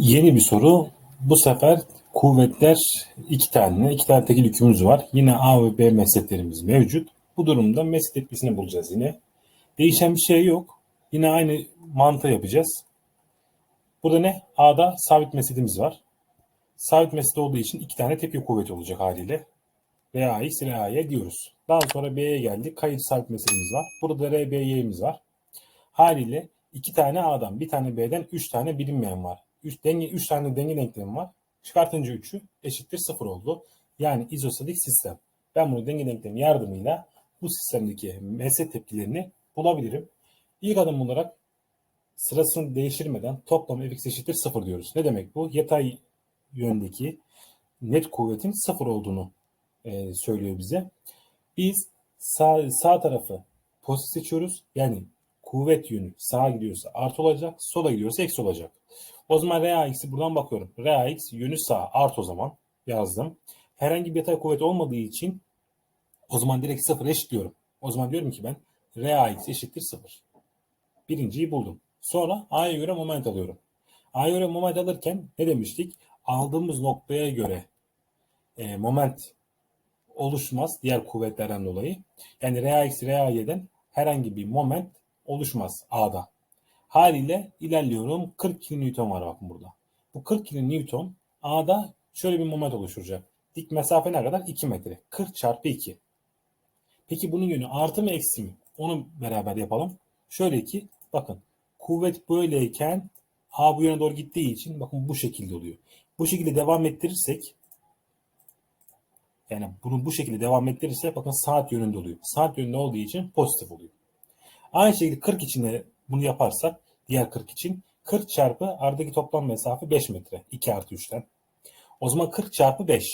Yeni bir soru. Bu sefer kuvvetler iki tane, iki tane tekil yükümüz var. Yine A ve B mesleklerimiz mevcut. Bu durumda meslek etkisini bulacağız yine. Değişen bir şey yok. Yine aynı mantığı yapacağız. Burada ne? A'da sabit mesletimiz var. Sabit meslet olduğu için iki tane tepki kuvveti olacak haliyle. RAX, RAY diyoruz. Daha sonra B'ye geldik. Kayıt sabit mesletimiz var. Burada RBY'miz var. Haliyle iki tane A'dan, bir tane B'den, üç tane bilinmeyen var. Üç, denge, üç tane denge denklemi var. Çıkartınca 3'ü eşittir 0 oldu. Yani izostatik sistem. Ben bunu denge denklemi yardımıyla bu sistemdeki mesele tepkilerini bulabilirim. İlk adım olarak sırasını değiştirmeden toplam fx eşittir 0 diyoruz. Ne demek bu? Yatay yöndeki net kuvvetin 0 olduğunu e, söylüyor bize. Biz sağ, sağ tarafı pozitif seçiyoruz. Yani kuvvet yönü sağa gidiyorsa artı olacak, sola gidiyorsa eksi olacak. O zaman RAX'i buradan bakıyorum. RAX yönü sağ artı o zaman yazdım. Herhangi bir yatay kuvvet olmadığı için o zaman direkt 0 eşitliyorum. O zaman diyorum ki ben RAX eşittir 0. Birinciyi buldum. Sonra A'ya göre moment alıyorum. A'ya göre moment alırken ne demiştik? Aldığımız noktaya göre e, moment oluşmaz diğer kuvvetlerden dolayı. Yani RAX, RAY'den herhangi bir moment oluşmaz A'da. Haliyle ilerliyorum. 40 kN var bakın burada. Bu 40 kN A'da şöyle bir moment oluşturacak. Dik mesafe ne kadar? 2 metre. 40 çarpı 2. Peki bunun yönü artı mı eksi mi? Onu beraber yapalım. Şöyle ki bakın kuvvet böyleyken A bu yöne doğru gittiği için bakın bu şekilde oluyor. Bu şekilde devam ettirirsek yani bunu bu şekilde devam ettirirsek bakın saat yönünde oluyor. Saat yönünde olduğu için pozitif oluyor. Aynı şekilde 40 için de bunu yaparsak diğer 40 için 40 çarpı aradaki toplam mesafe 5 metre. 2 artı 3'ten. O zaman 40 çarpı 5.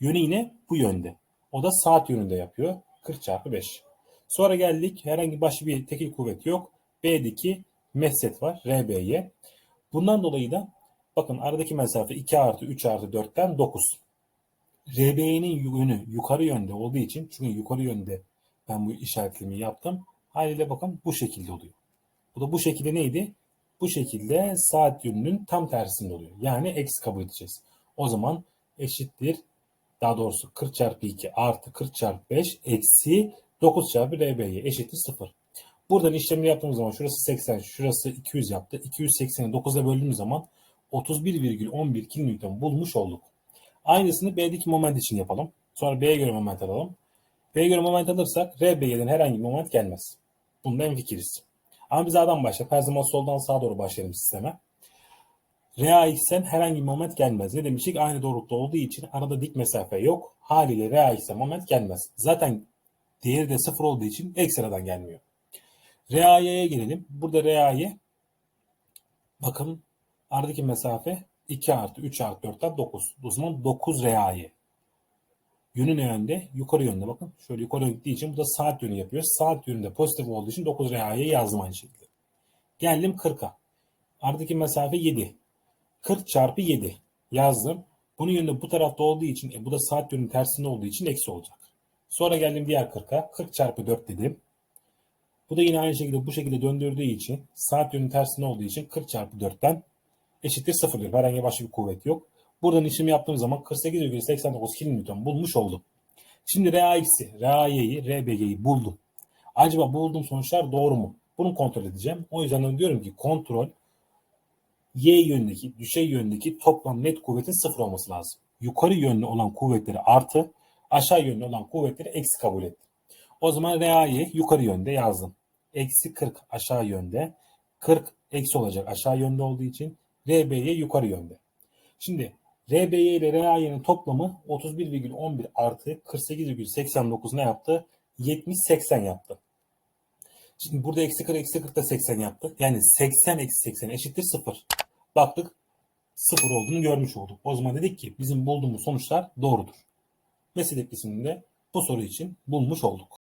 Yönü yine bu yönde. O da saat yönünde yapıyor. 40 çarpı 5. Sonra geldik herhangi başka bir tekil kuvvet yok. B'deki meslet var. RBY. Bundan dolayı da bakın aradaki mesafe 2 artı 3 artı 4'ten 9. RB'nin yönü yukarı yönde olduğu için çünkü yukarı yönde ben bu işaretlemi yaptım. Haliyle bakın bu şekilde oluyor. Bu da bu şekilde neydi? Bu şekilde saat yönünün tam tersinde oluyor. Yani eksi kabul edeceğiz. O zaman eşittir daha doğrusu 40 çarpı 2 artı 40 çarpı 5 eksi 9 çarpı RB'ye eşittir 0. Buradan işlemini yaptığımız zaman şurası 80, şurası 200 yaptı. 280'i 9'a böldüğümüz zaman 31,11 kN bulmuş olduk. Aynısını B'deki moment için yapalım. Sonra B'ye göre moment alalım. B'ye göre moment alırsak RB'den herhangi bir moment gelmez. Bundan fikiriz. Ama biz A'dan başlayalım. Her zaman soldan sağa doğru başlayalım sisteme. RAX'ten herhangi bir moment gelmez. Ne demiştik? Aynı doğrultuda olduğu için arada dik mesafe yok. Haliyle RAX'ten moment gelmez. Zaten diğeri de sıfır olduğu için ekstradan gelmiyor. RAY'ye gelelim. Burada RAY bakın aradaki mesafe 2 artı 3 artı 4'ten 9. O zaman 9 RAY. Yönü ne yönde? Yukarı yönde bakın. Şöyle yukarı gittiği için bu da saat yönü yapıyor. Saat yönünde pozitif olduğu için 9 RA'yı yazdım aynı şekilde. Geldim 40'a. Aradaki mesafe 7. 40 çarpı 7 yazdım. Bunun yönünde bu tarafta olduğu için e, bu da saat yönünün tersinde olduğu için eksi olacak. Sonra geldim diğer 40'a. 40 çarpı 4 dedim. Bu da yine aynı şekilde bu şekilde döndürdüğü için saat yönünün tersinde olduğu için 40 çarpı 4'ten eşittir 0 diyor. Herhangi başka bir kuvvet yok. Buradan işlemi yaptığım zaman 48,89 kN bulmuş oldum. Şimdi RAX'i, RAY'yi, RBG'yi buldum. Acaba bulduğum sonuçlar doğru mu? Bunu kontrol edeceğim. O yüzden diyorum ki kontrol Y yönündeki, düşey yönündeki toplam net kuvvetin sıfır olması lazım. Yukarı yönlü olan kuvvetleri artı, aşağı yönlü olan kuvvetleri eksi kabul ettim. O zaman RA'yı yukarı yönde yazdım. Eksi 40 aşağı yönde. 40 eksi olacak aşağı yönde olduğu için RB'ye yukarı yönde. Şimdi RBY ile RAY'nin toplamı 31,11 artı 48,89 ne yaptı? 70-80 yaptı. Şimdi burada eksi 40 eksi 40 da 80 yaptı. Yani 80 eksi 80 eşittir 0. Baktık 0 olduğunu görmüş olduk. O zaman dedik ki bizim bulduğumuz sonuçlar doğrudur. Meslek etkisini de bu soru için bulmuş olduk.